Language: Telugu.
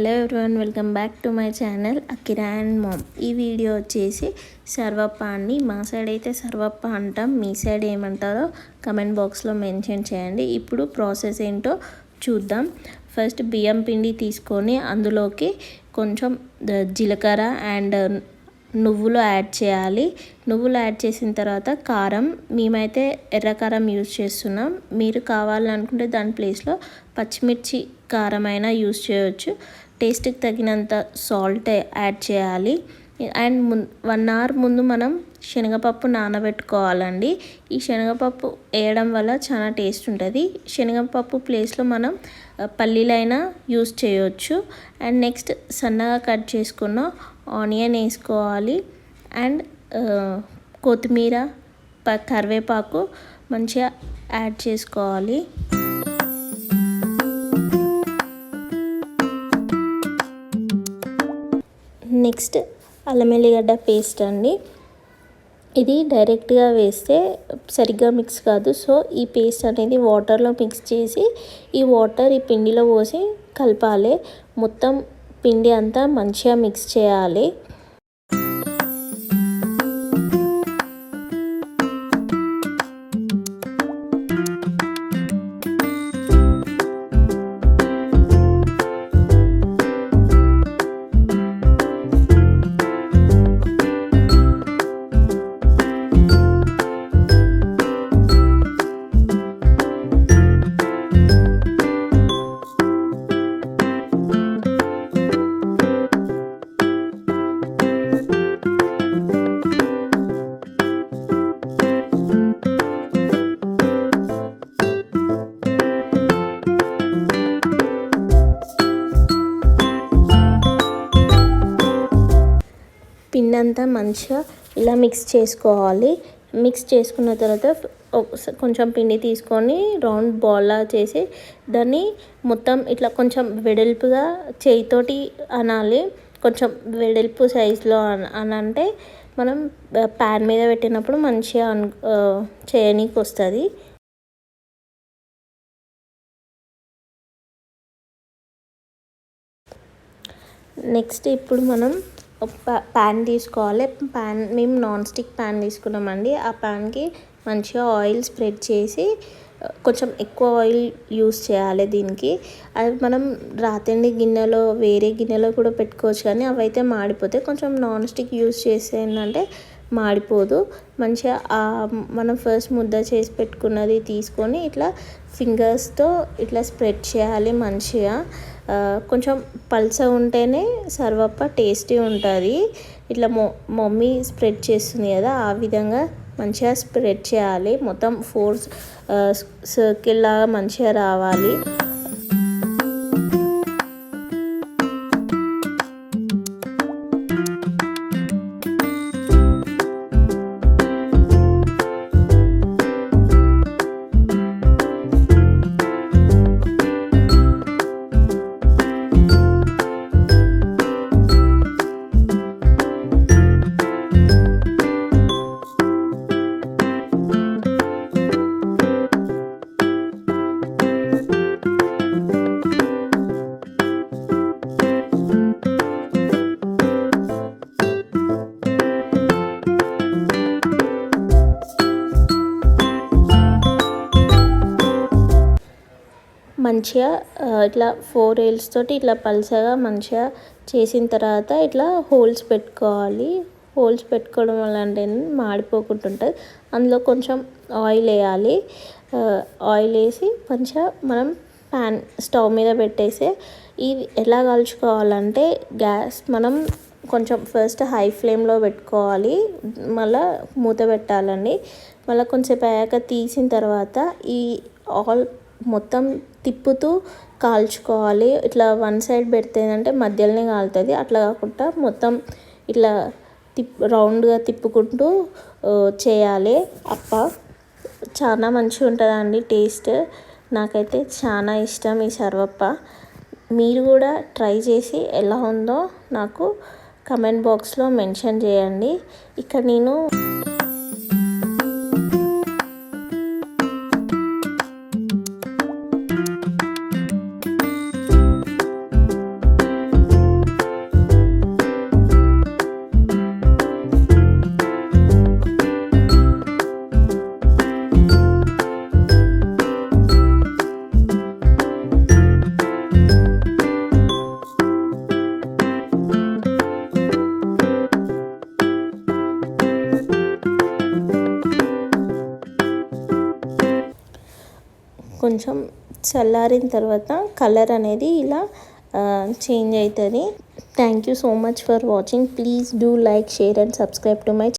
Hello everyone welcome back to my channel Akira and mom. ఈ వీడియో వచ్చేసి సర్వప్ప అండి. మా సైడ్ అయితే సర్వప్ప అంటాం. మీ సైడ్ ఏమంటారో కమెంట్ బాక్స్లో మెన్షన్ చేయండి. ఇప్పుడు ప్రాసెస్ ఏంటో చూద్దాం. ఫస్ట్ బియ్యం పిండి తీసుకొని అందులోకి కొంచెం జీలకర్ర అండ్ నువ్వులు యాడ్ చేయాలి. నువ్వులు యాడ్ చేసిన తర్వాత కారం. మేమైతే ఎర్ర కారం యూజ్ చేస్తున్నాం. మీరు కావాలనుకుంటే దాని ప్లేస్లో పచ్చిమిర్చి కారం అయినా యూజ్ చేయవచ్చు టేస్ట్కి తగినంత సాల్ట్ యాడ్ చేయాలి. అండ్ వన్ అవర్ ముందు మనం శనగపప్పు నానబెట్టుకోవాలండి. ఈ శనగపప్పు వేయడం వల్ల చాలా టేస్ట్ ఉంటుంది. శనగపప్పు ప్లేస్లో మనం పల్లీలైనా యూస్ చేయవచ్చు అండ్ నెక్స్ట్ సన్నగా కట్ చేసుకున్న ఆనియన్ వేసుకోవాలి. అండ్ కొత్తిమీర ప- కరివేపాకు మంచిగా యాడ్ చేసుకోవాలి. నెక్స్ట్ అల్లం ఎల్లిగడ్డ పేస్ట్ అండి. ఇది డైరెక్ట్గా వేస్తే సరిగ్గా మిక్స్ కాదు. సో ఈ పేస్ట్ అనేది వాటర్లో మిక్స్ చేసి ఈ వాటర్ ఈ పిండిలో పోసి కలపాలి. మొత్తం పిండి అంతా మంచిగా మిక్స్ చేయాలి. అంతా మంచిగా ఇలా మిక్స్ చేసుకోవాలి. మిక్స్ చేసుకున్న తర్వాత కొంచెం పిండి తీసుకొని రౌండ్ బాల్లా చేసి దాన్ని మొత్తం ఇట్లా కొంచెం వెడల్పుగా చేయితోటి అనాలి. కొంచెం వెడల్పు సైజులో అని అంటే మనం ప్యాన్ మీద పెట్టినప్పుడు మంచిగా అను చేయనీకి వస్తుంది. నెక్స్ట్ ఇప్పుడు మనం ప్యాన్ తీసుకోవాలి. ప్యాన్ మేము నాన్ స్టిక్ ప్యాన్ తీసుకున్నామండి. ఆ ప్యాన్కి మంచిగా ఆయిల్ స్ప్రెడ్ చేసి కొంచెం ఎక్కువ ఆయిల్ యూస్ చేయాలి దీనికి. అది మనం రాతండి గిన్నెలో వేరే గిన్నెలో కూడా పెట్టుకోవచ్చు కానీ అవైతే మాడిపోతాయి. కొంచెం నాన్ స్టిక్ యూస్ చేస్తే ఏంటంటే మాడిపోదు. మంచిగా మనం ఫస్ట్ ముద్ద చేసి పెట్టుకున్నది తీసుకొని ఇట్లా ఫింగర్స్తో ఇట్లా స్ప్రెడ్ చేయాలి మంచిగా. కొంచెం పల్స ఉంటేనే సర్వప్ప టేస్టీ ఉంటుంది. ఇట్లా మొ మమ్మీ స్ప్రెడ్ చేస్తుంది కదా ఆ విధంగా మంచిగా స్ప్రెడ్ చేయాలి. మొత్తం ఫోర్ సర్కిల్ లాగా మంచిగా రావాలి. మంచిగా ఇట్లా ఫోర్ ఎయిల్స్ తోటి ఇట్లా పల్సగా మంచిగా చేసిన తర్వాత ఇట్లా హోల్స్ పెట్టుకోవాలి. హోల్స్ పెట్టుకోవడం వల్ల అంటే మాడిపోకుండా ఉంటుంది అందులో కొంచెం ఆయిల్ వేయాలి. ఆయిల్ వేసి మంచిగా మనం ప్యాన్ స్టవ్ మీద పెట్టేసి ఇది ఎలా కాల్చుకోవాలంటే గ్యాస్ మనం కొంచెం ఫస్ట్ హై ఫ్లేమ్లో పెట్టుకోవాలి. మళ్ళీ మూత పెట్టాలండి. మళ్ళీ కొంచెంసేపు అయ్యాక తీసిన తర్వాత ఈ ఆల్ మొత్తం తిప్పుతూ కాల్చుకోవాలి. ఇట్లా వన్ సైడ్ పెడితే ఏంటంటే మధ్యలోనే కాలుతుంది. అట్లా కాకుండా మొత్తం ఇట్లా తిప్ రౌండ్గా తిప్పుకుంటూ చేయాలి. అప్ప చాలా మంచిగా ఉంటుందండి టేస్ట్. నాకైతే చాలా ఇష్టం ఈ సర్వప్ప. మీరు కూడా ట్రై చేసి ఎలా ఉందో నాకు కమెంట్ బాక్స్లో మెన్షన్ చేయండి. ఇక్కడ నేను కొంచెం చల్లారిన తర్వాత కలర్ అనేది ఇలా చేంజ్ అవుతుంది. Thank you so much for watching please do like share and subscribe to my